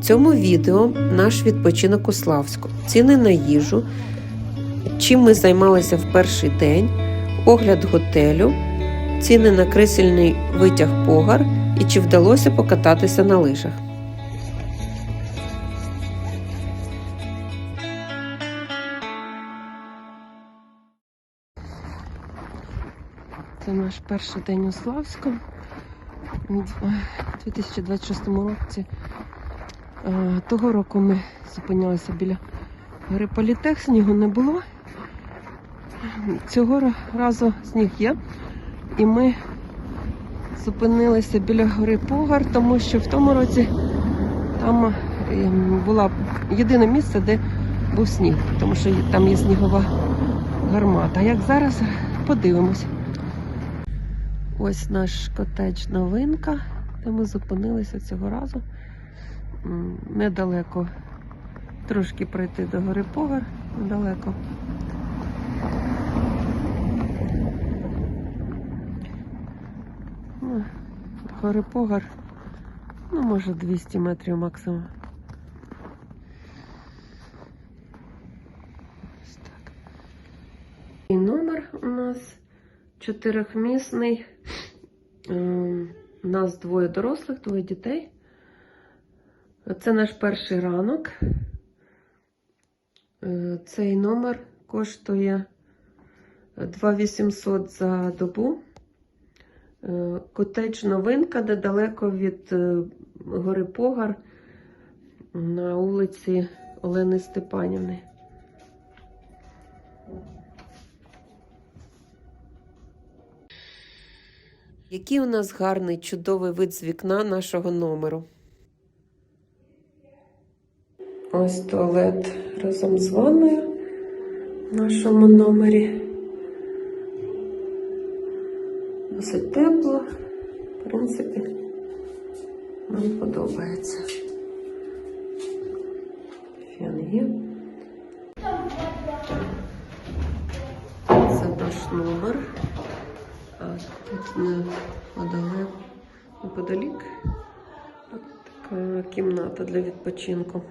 В цьому відео наш відпочинок у Славську, ціни на їжу, чим ми займалися в перший день, огляд готелю, ціни на крисельний витяг погар і чи вдалося покататися на лижах. Це наш перший день у Славську у 2026 році. Е, Того року ми зупинялися біля гори Політех, снігу не було. Цього разу сніг є. І ми зупинилися біля гори Погар, тому що в тому році там ем, була єдине місце, де був сніг, тому що там є снігова гармата. Як зараз подивимось. Ось наш котедж новинка, де ми зупинилися цього разу. Недалеко. Трошки пройти до гори Погар, недалеко. Ну, гори Погар, ну, може 200 метрів максимум. Ось так. І номер у нас чотирьохмісний. Ем, У нас двоє дорослих, двоє дітей. Це наш перший ранок. Е, Цей номер коштує 2800 за добу. Е, Котедж новинка недалеко від е, гори Погар на вулиці Олени Степанівни. Який у нас гарний чудовий вид з вікна нашого номеру. Ось туалет разом з ванною в нашому номері. Досить тепло. В принципі, нам подобається. Фен є. Це наш номер. А тут неподалік от така кімната для відпочинку.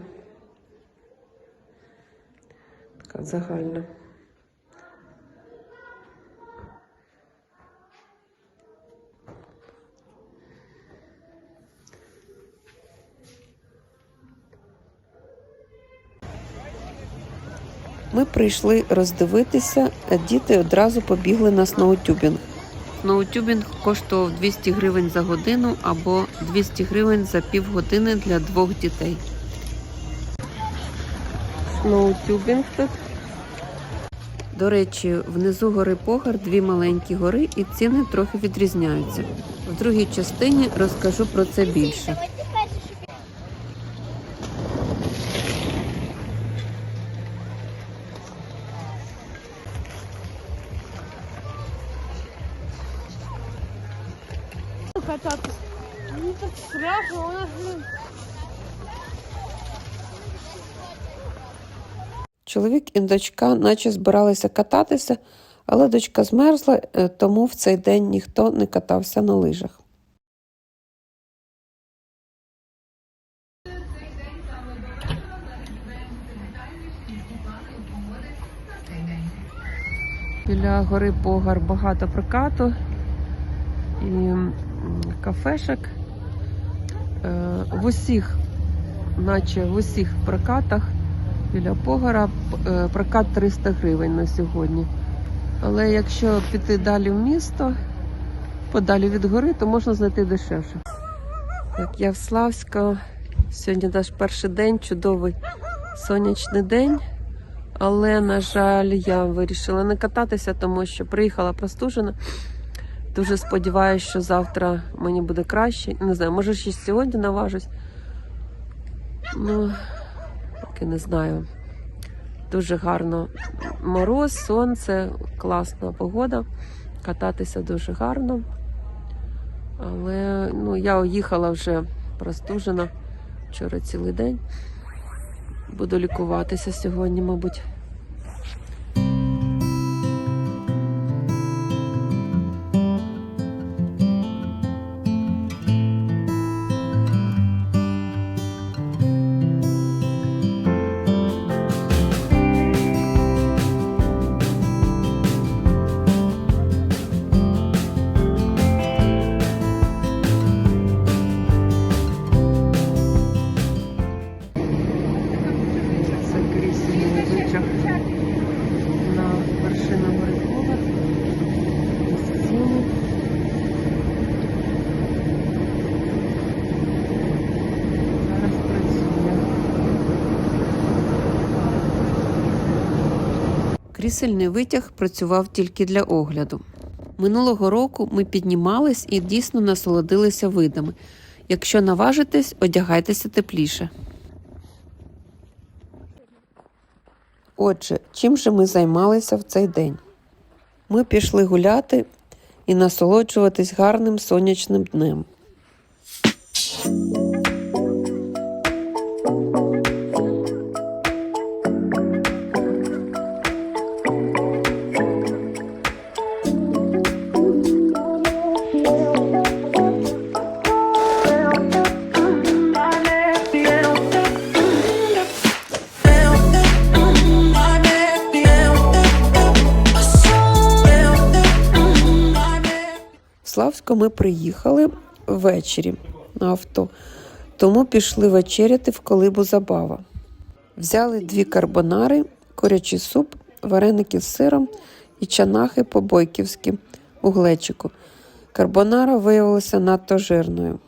Така загальна. Ми прийшли роздивитися, а діти одразу побігли на сноутюбінг. Сноутюбінг коштував 200 гривень за годину або 200 гривень за півгодини для двох дітей. Сноутюбінг тут. До речі, внизу гори Погар дві маленькі гори і ціни трохи відрізняються. В другій частині розкажу про це більше. Мені так страшно, вона Чоловік і дочка наче збиралися кататися, але дочка змерзла, е, тому в цей день ніхто не катався на лижах. Біля гори Погар багато прокату і кафешок. Е, В усіх, наче в усіх прокатах біля Погора е, прокат 300 гривень на сьогодні. Але якщо піти далі в місто, подалі від гори, то можна знайти дешевше. Так, я в Славська. Сьогодні наш перший день, чудовий сонячний день. Але, на жаль, я вирішила не кататися, тому що приїхала простужена. Дуже сподіваюся, що завтра мені буде краще. Не знаю, може ще сьогодні наважусь. Ну, поки не знаю. Дуже гарно. Мороз, сонце, класна погода. Кататися дуже гарно. Але ну, я уїхала вже простужена вчора цілий день. Буду лікуватися сьогодні, мабуть. Крісельний витяг працював тільки для огляду. Минулого року ми піднімались і дійсно насолодилися видами. Якщо наважитесь, одягайтеся тепліше. Отже, чим же ми займалися в цей день? Ми пішли гуляти і насолоджуватись гарним сонячним днем. В ми приїхали ввечері на авто, тому пішли вечеряти в колибу забава. Взяли дві карбонари, курячий суп, вареники з сиром і чанахи по-бойківськи у глечику. Карбонара виявилася надто жирною,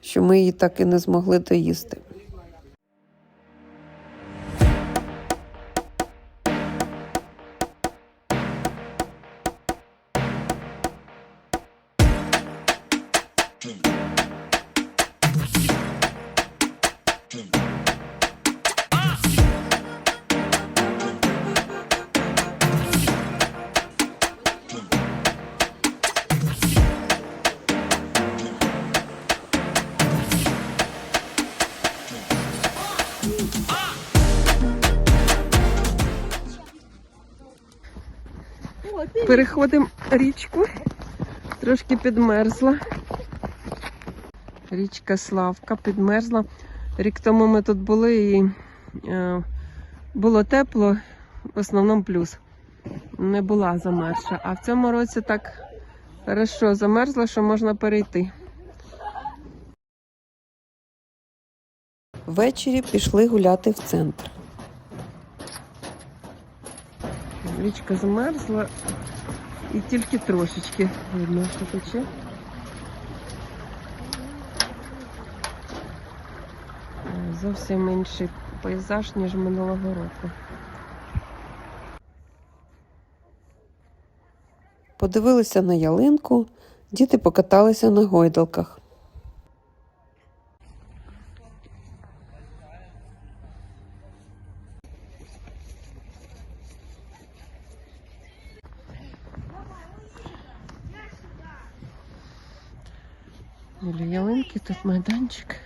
що ми її так і не змогли доїсти. Переходимо річку, трошки підмерзла. Річка Славка підмерзла. Рік тому ми тут були і е, було тепло, в основному плюс. Не була замерзша. А в цьому році так хорошо замерзла, що можна перейти. Ввечері пішли гуляти в центр. Річка замерзла і тільки трошечки видно, що тече. Е, Зовсім інший пейзаж, ніж минулого року. Подивилися на ялинку, діти покаталися на гойдалках. Біля ялинки тут майданчик.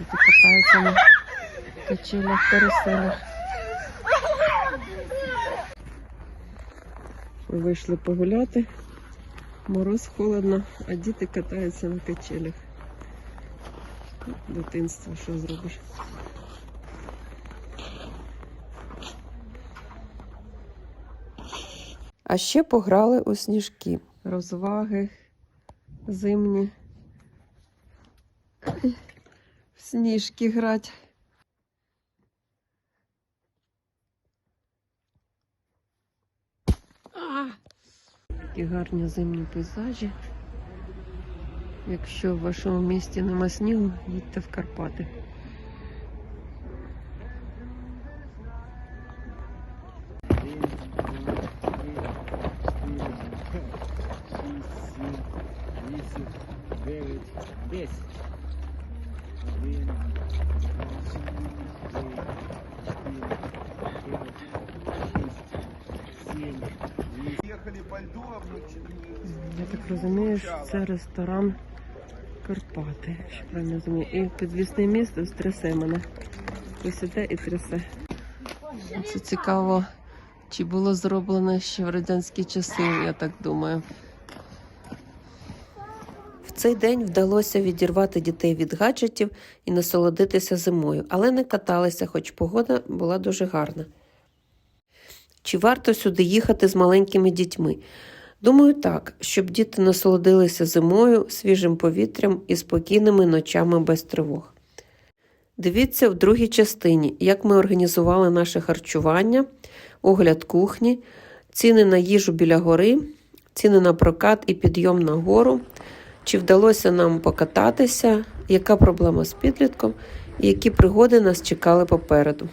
Діти катаються на качелях, каруселях. Вийшли погуляти. Мороз холодно, а діти катаються на качелях. Дитинство, що зробиш? А ще пограли у сніжки. Розваги зимні. Сніжки грать. А! Такі гарні зимні пейзажі. Якщо в вашому місті нема снігу, їдьте в Карпати. Десять. Я так розумію, що це ресторан Карпати. Якщо правильно розумію. І підвісне місто трясе мене. Ось іде і трясе. Це цікаво, чи було зроблено ще в радянські часи, я так думаю. В цей день вдалося відірвати дітей від гаджетів і насолодитися зимою, але не каталися, хоч погода була дуже гарна. Чи варто сюди їхати з маленькими дітьми? Думаю, так, щоб діти насолодилися зимою, свіжим повітрям і спокійними ночами без тривог. Дивіться в другій частині, як ми організували наше харчування, огляд кухні, ціни на їжу біля гори, ціни на прокат і підйом на гору, чи вдалося нам покататися, яка проблема з підлітком і які пригоди нас чекали попереду.